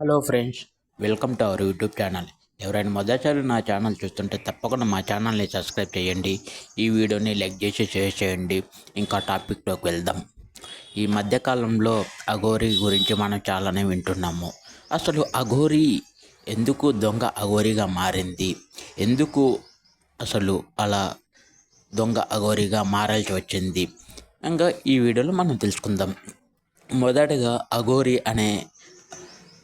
Hello friends. Welcome to our YouTube channel. ఎవరైనా మొదటిసారి నా ఛానల్ చూస్తుంటే తప్పకుండా మా ఛానల్ని సబ్స్క్రైబ్ చేయండి. ఈ వీడియోని లైక్ చేసి షేర్ చేయండి. ఇంకా టాపిక్లోకి వెళ్దాం. ఈ మధ్యకాలంలో అఘోరి గురించి మనం చాలానే వింటున్నాము. అసలు అఘోరి ఎందుకు దొంగ అఘోరిగా మారింది? ఎందుకు అసలు అలా దొంగ అఘోరిగా మారాల్సి వచ్చింది? ఇంకా ఈ వీడియోలో మనం తెలుసుకుందాం. మొదటగా అఘోరి అనే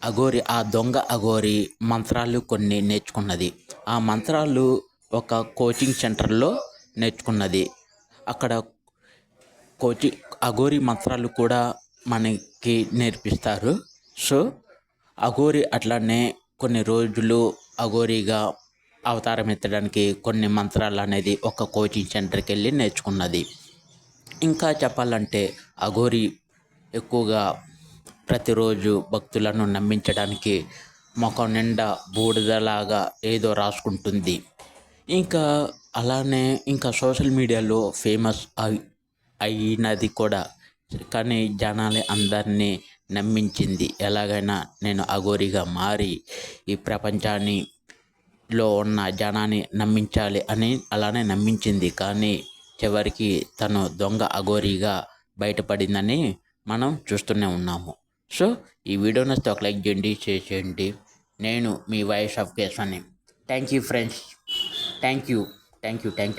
అఘోరి ఆ దొంగ అఘోరి మంత్రాలు కొన్ని నేర్చుకున్నది. ఆ మంత్రాలు ఒక కోచింగ్ సెంటర్లో నేర్చుకున్నది. అక్కడ కోచింగ్ అఘోరి మంత్రాలు కూడా మనకి నేర్పిస్తారు. సో అఘోరి అట్లానే కొన్ని రోజులు అఘోరిగా అవతారం ఎత్తడానికి కొన్ని మంత్రాలు అనేది ఒక కోచింగ్ సెంటర్కి వెళ్ళి నేర్చుకున్నది. ఇంకా చెప్పాలంటే అఘోరి ఎక్కువగా ప్రతిరోజు భక్తులను నమ్మించడానికి ముఖం నిండా బూడిదలాగా ఏదో రాసుకుంటుంది. ఇంకా అలానే ఇంకా సోషల్ మీడియాలో ఫేమస్ అయినది కూడా కానీ జనాలే అందరినీ నమ్మించింది. ఎలాగైనా నేను అఘోరిగా మారి ఈ ప్రపంచాన్ని లో ఉన్న జనాన్ని నమ్మించాలి అని అలానే నమ్మించింది. కానీ చివరికి తను దొంగ అఘోరిగా బయటపడిందని మనం చూస్తూనే ఉన్నాము. సో ఈ వీడియో నచ్చితే ఒక లైక్ చేయండి చేసేయండి నేను మీ వాయిస్ ఆఫ్ కేస్ అని thank you friends thank you thank you thank